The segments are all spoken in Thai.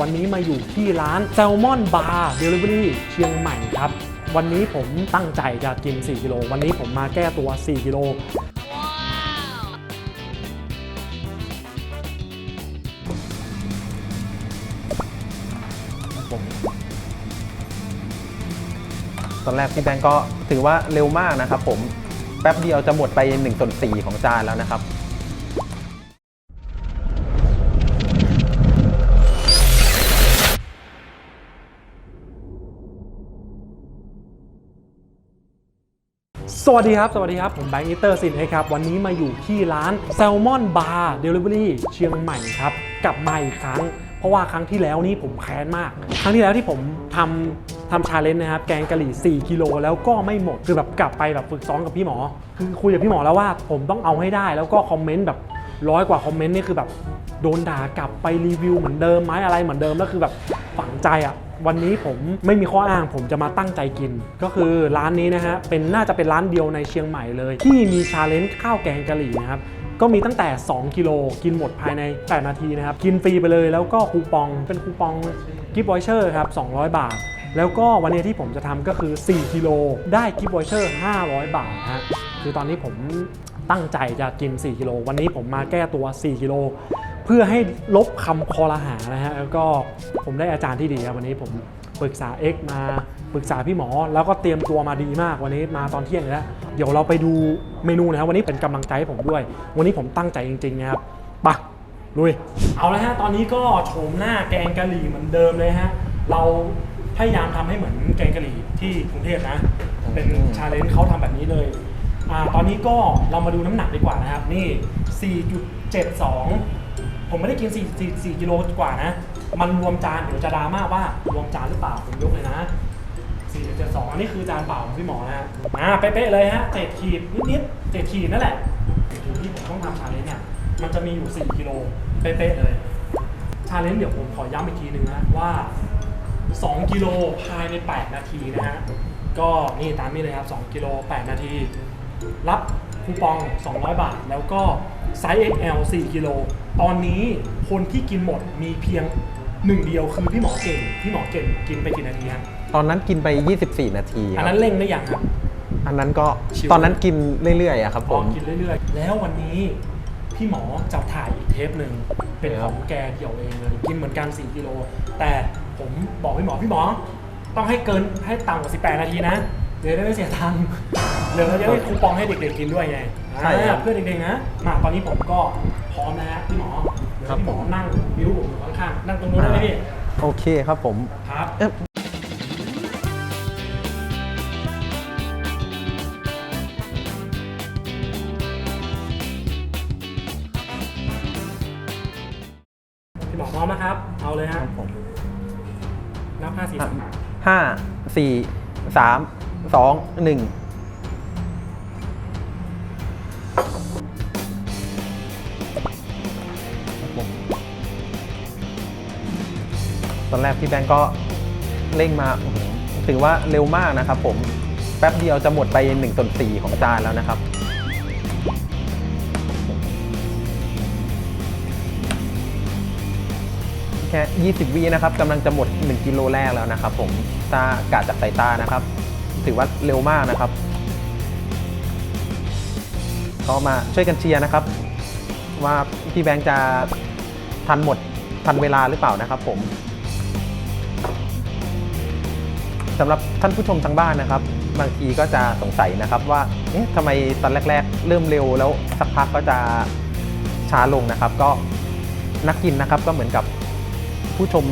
วันนี้มาอยู่ที่ร้านแซลมอนบาร์เดลิเวอรี่เชียงใหม่ครับ วันนี้ผมตั้งใจจะกิน 4 กิโล วันนี้ผมมาแก้ตัว 4 กิโลตอนแรกพี่แบงก์ก็ถือว่าเร็วมากนะครับผม แป๊บเดียวจะหมดไป1ส่วน4ของจานแล้วนะครับ วัสดีครับ สวัสดีครับ ผมแบงค์อิเตอร์ซินครับ วันนี้มาอยู่ที่ร้านแซลมอนบาร์เดลิเวอรี่เชียงใหม่ครับกลับมาอีกครั้ง เพราะว่าครั้งที่แล้วนี่ผมแค้นมาก ครั้งที่แล้วที่ผมทำทำชาเลนจ์นะครับแกงกะหรี่ 4 กิโลแล้วก็ไม่หมด คือแบบกลับไปแบบฝึกซ้อมกับพี่หมอ คือคุยกับพี่หมอแล้วว่าผมต้องเอาให้ได้แล้วก็คอมเมนต์แบบ ร้อยกว่าคอมเมนต์นี่คือแบบโดนด่ากลับไปรีวิวเหมือนเดิมไหมอะไรเหมือนเดิมแล้วคือแบบฝังใจอะวันนี้ผมไม่มีข้ออ้างผมจะมาตั้งใจกิน ก็คือร้านนี้นะฮะเป็นน่าจะเป็นร้านเดียวในเชียงใหม่เลย ที่มีชาเลนจ์ข้าวแกงกะหรี่นะครับก็มีตั้งแต่ 2 กิโลกินหมดภายใน 8 นาทีนะครับ กินฟรีไปเลยแล้วก็คูปองเป็นคูปองกิฟต์วอยเชอร์ครับ 200 บาท แล้วก็วันนี้ที่ผมจะทำก็คือ 4 กิโลได้กิฟต์วอยเชอร์ 500 บาทฮะ คือตอนนี้ผมตั้งใจจะกิน 4 กิโล วันนี้ผมมาแก้ตัว 4 กิโล เพื่อให้ลบคำคอรหานะฮะ แล้วก็ผมได้อาจารย์ที่ดีครับวันนี้ผมปรึกษา X มาปรึกษาพี่หมอ แล้วก็เตรียมตัวมาดีมากวันนี้มาตอนเที่ยงแล้ว เดี๋ยวเราไปดูเมนูนะครับวันนี้เป็นกำลังใจให้ผมด้วย วันนี้ผมตั้งใจจริงๆนะครับไปะลุย เอาละฮะ ตอนนี้ก็โฉมหน้าแกงกะหรี่เหมือนเดิมเลยฮะ เราพยายามทำให้เหมือนแกงกะหรี่ที่กรุงเทพนะ เป็นชาเลนจ์เขาทำแบบนี้เลย อ่าตอนนี้ก็เรามาดูน้ำหนักดีกว่านะครับ นี่ 4.72 ผมไม่ได้กิน 4 4 4กิโลกว่านะ มันรวมจานเดี๋ยวจะดราม่าว่ารวมจานหรือเปล่าผมยกเลยนะ 4.72อันนี้คือจานเปล่าของพี่หมอนะฮะอ่าเป๊ะๆเลยฮะเศษขีดนิดๆเศษขีดนั่นแหละถึงที่ผมต้องทำชาเลนจ์เนี่ยมันจะมีอยู่ 4 กิโลเป๊ะๆเลยชาเลนจ์เดี๋ยวผมขอย้ำอีกทีหนึ่งนะว่า 2 กิโลภายใน 8 นาทีนะฮะก็นี่ตามนี้เลยครับ 2 กิโล 8 นาที รับคูปอง 200 บาท แล้วก็ไซส์ XL 4 กิโล ตอนนี้คนที่กินหมดมีเพียงหนึ่งเดียวคือพี่หมอเก่ง พี่หมอเก่งกินไปกี่นาทีครับตอนนั้นกินไป 24 นาทีคอันรับนั้นเร่งได้ยังครับ อันนั้นก็ชิว ตอนนั้นกินเรื่อยๆอะครับพผอม กินเรื่อยๆ แล้ววันนี้พี่หมอจะถ่ายอีกเทปหนึ่งเป็นของแกเกี่ยวเองเลย กินเหมือนกัน 4 กิโล แต่ผมบอกพี่หมอพี่หมอ ต้องให้เกินให้ต่ำกว่า 18 นาทีนะ เดี๋ยวได้ไม่เสียตังค์ เดี๋ยวเราจะได้คูปองให้เด็กๆกินด้วยไงใช่ครับอ่าเพื่อเด็กๆนะมาตอนนี้ผมก็พร้อมแล้วฮะพี่หมอเดี๋ยวครับพี่หมอผมนั่งบิ้วผมอยู่ข้างๆนั่งตรงนู้นได้ไหมพี่โอเคครับผม ครับ เอ๊ะพี่หมอพร้อมนะครับ เอาเลยฮะครับผมนับห้าสี่สามห้าสี่สามสองหนึ่ง ตอนแรกพี่แบงก์ก็เร่งมาถือว่าเร็วมากนะครับผมแป๊บเดียวจะหมดไป1ส่วน4ของจานแล้วนะครับแค่ 20 วินะครับกำลังจะหมด 1 กิโลแรกแล้วนะครับผมถ้ากาจากสายตานะครับ ถือว่าเร็วมากนะครับ ก็มาช่วยกันเชียร์นะครับ ว่าพี่แบงค์จะทันหมดทันเวลาหรือเปล่านะครับผม สำหรับท่านผู้ชมทางบ้านนะครับ บางทีก็จะสงสัยนะครับว่าเอ๊ะทำไมตอนแรก ๆ เริ่มเร็วแล้วสักพักก็จะช้าลงนะครับ ก็นักกินนะครับก็เหมือนกับผู้ชม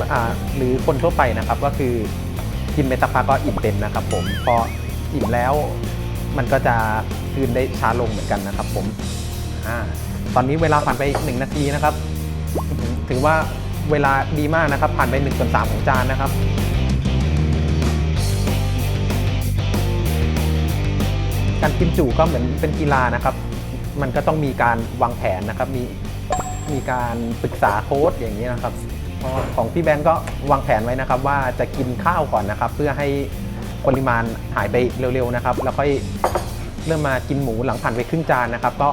หรือคนทั่วไปนะครับ ก็คือกินไปสักพักก็อิ่มเต็มนะครับ ผมพออิ่มแล้วมันก็จะคืนได้ช้าลงเหมือนกันนะครับ ผมอตอนนี้เวลาผ่านไป 1 นาทีนะครับ ถือว่าเวลาดีมากนะครับ ผ่านไป1ส่วน3ของจานนะครับ การกินจุก็เหมือนเป็นกีฬานะครับ มันก็ต้องมีการวางแผนนะครับ มีมีการปรึกษาโค้ชอย่างนี้นะครับเพราะของพี่แบงก์ก็วางแผนไว้นะครับ ว่าจะกินข้าวก่อนนะครับ เพื่อให้ปริมาณหายไปเร็วๆนะครับ แล้วค่อยเริ่มมากินหมูหลังผ่านไปครึ่งจานนะครับ ก็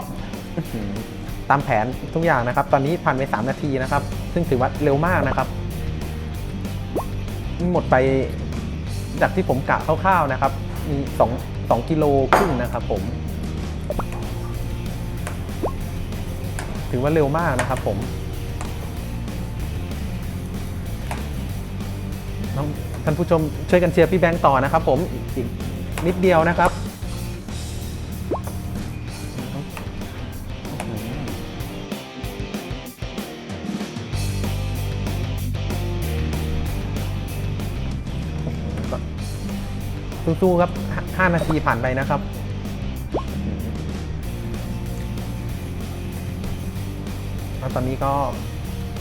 ตามแผนทุกอย่างนะครับ ตอนนี้ผ่านไป 3 นาทีนะครับ ซึ่งถือว่าเร็วมากนะครับ หมดไปจากที่ผมกะคร่าวๆนะครับ มี2 2กิโลครึ่งนะครับผม ถือว่าเร็วมากนะครับผมน้องท่านผู้ชมช่วยกันเชียร์พี่แบงค์ต่อนะครับผมอีกนิดเดียวนะครับสู้ๆครับ ห้านาทีผ่านไปนะครับแล้วตอนนี้ก็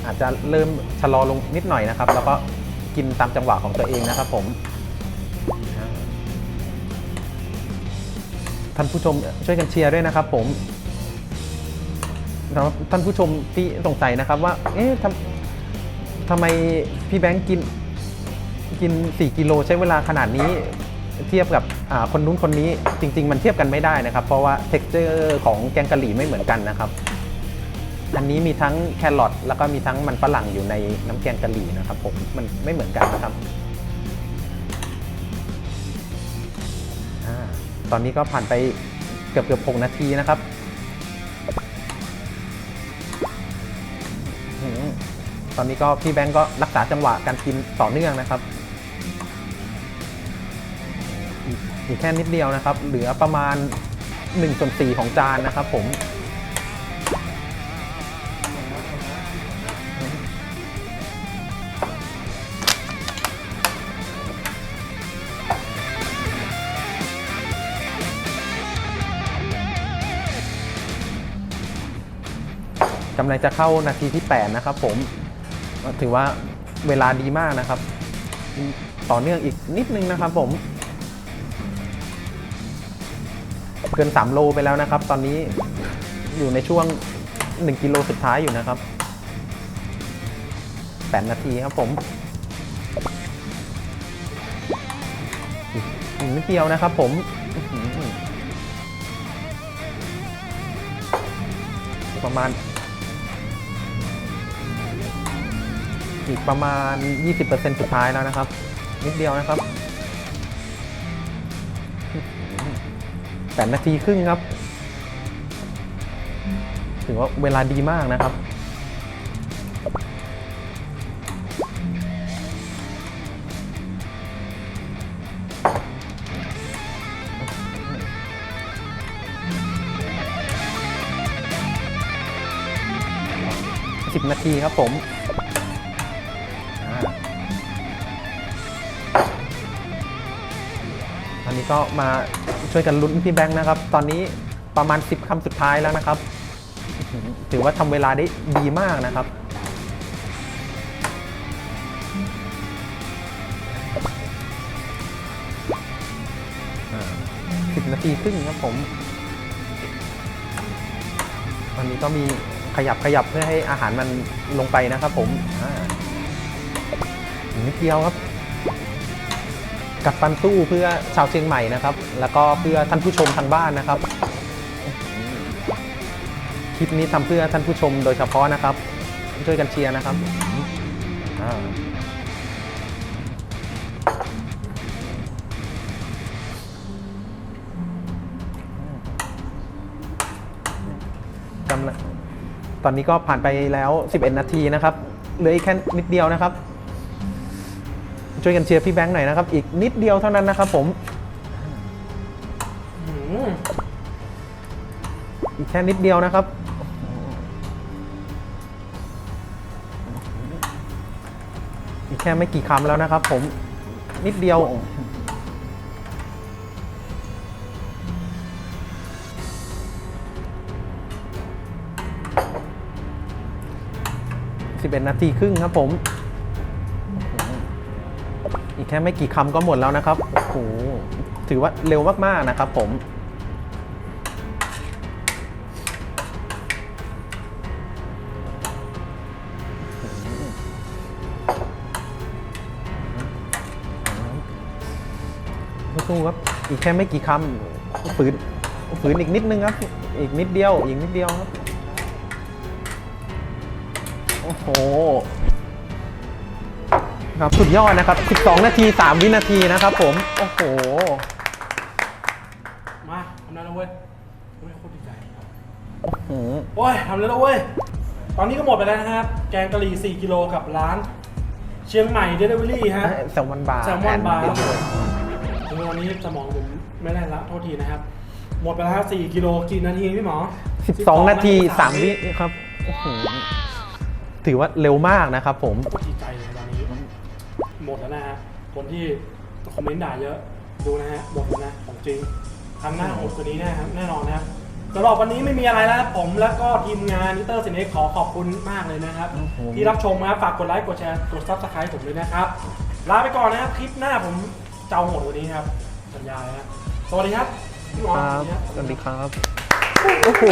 อาจจะเริ่มชะลอลงนิดหน่อยนะครับ แล้วก็กินตามจังหวะของตัวเองนะครับผม ท่านผู้ชมช่วยกันเชียร์ด้วยนะครับผมแล้วท่านผู้ชมที่สงสัยนะครับว่า เอ๊ะทำทำไมพี่แบงค์กินกิน 4 กิโลใช้เวลาขนาดนี้ เทียบกับคนนู้นคนนี้จริง ๆ มันเทียบกันไม่ได้นะครับ เพราะว่า t e x t อร์ของแกงกะหรี่ไม่เหมือนกันนะครับ อันนี้มีทั้งแครอทแล้วก็มีทั้งมันฝรั่งอยู่ในน้ำแกงกะหรี่นะครับผมมันไม่เหมือนกันนะครับอตอนนี้ก็ผ่านไปเกือบเกือบหนาทีนะครับอตอนนี้ก็พี่แบงก์ก็รักษาจังหวะการกินต่อเนื่องนะครับ อีกอีกแค่นิดเดียวนะครับ เหลือประมาณ1ส่วน4ของจานนะครับผมกำลังจะเข้านาทีที่ 8 นะครับผม ถือว่าเวลาดีมากนะครับ ต่อเนื่องอีกนิดนึงนะครับผม เกิน 3 โลไปแล้วนะครับ ตอนนี้อยู่ในช่วง 1 กิโลสุดท้ายอยู่นะครับ 8 นาทีครับผมอีกนิดเดียวนะครับผมอื้อหือประมาณ อีกประมาณ 20%สุดท้ายแล้วนะครับ นิดเดียวนะครับ 8 นาทีครึ่งครับ ถือว่าเวลาดีมากนะครับ 10 นาทีครับผมอันนี้ก็มา ช่วยกันลุ้นพี่แบงค์นะครับ ตอนนี้ประมาณ 10คำสุดท้ายแล้วนะครับ ถือว่าทำเวลาได้ดีมากนะครับสิบนาทีครึ่งครับผมวันนี้ก็มีขยับขยับเพื่อให้อาหารมันลงไปนะครับผมนิดเดียวครับ กัดฟันสู้เพื่อชาวเชียงใหม่นะครับ แล้วก็เพื่อท่านผู้ชมทางบ้านนะครับ คลิปนี้ทำเพื่อท่านผู้ชมโดยเฉพาะนะครับ ช่วยกันเชียร์นะครับอ่ากำลังตอนนี้ก็ผ่านไปแล้ว 11 นาทีนะครับเหลืออีกแค่นิดเดียวนะครับ ช่วยกันเชียร์พี่แบงค์หน่อยนะครับ อีกนิดเดียวเท่านั้นนะครับผมอีกแค่นิดเดียวนะครับ อีกแค่ไม่กี่คำแล้วนะครับผมนิดเดียว11นาทีครึ่งครับผม อีกแค่ไม่กี่คำก็หมดแล้วนะครับโอ้โหถือว่าเร็วมากๆนะครับผมสู้ครับอีกแค่ไม่กี่คำฝืนฝืนอีกนิดนึงครับ อีกนิดเดียว อีกนิดเดียวครับ โอ้โห ครับสุดยอดนะครับ 12 นาที 3 วินาทีนะครับผม โอ้โห มาทำได้แล้วเว้ยโอ้ยโคตรดีใจอืมโอ้ยทำได้แล้วเว้ย ตอนนี้ก็หมดไปแล้วนะครับ แกงกะหรี่ 4 กิโลกับร้าน เชียงใหม่เดลิเวอรี่ฮะ แซลมอนบาร์แซลมอนบาร์แครับผมคือวันนี้สมองผมไม่ได้ละโทษทีนะครับ หมดไปแล้วฮะ4กิโลกี่นาทีพี่หมอ 12 นาทีสาม3วิครับ โอ้โห ถือว่าเร็วมากนะครับผม หมดแล้วนะฮะ คนที่คอมเมนต์ด่าเยอะ ดูนะฮะ หมดแล้วนะ ของจริงครั้งหน้าหมดกว่านี้แน่ครับ แน่นอนนะครับสำหรับวันนี้ไม่มีอะไรแล้วครับผมแล้วก็ทีมงานนิเตอร์สินเอกขอขอบคุณมากเลยนะครับ ครับผม ที่รับชมนะครับ ฝากกดไลค์ กดแชร์ กดซับสไครต์ผมด้วยนะครับ ลาไปก่อนนะครับ คลิปหน้าผมเจ้าหมดวันนี้ครับ สัญญาเลยนะสวัสดีครับพี่หมอครับสวัสดีครับสวัสดีครับโอ้โห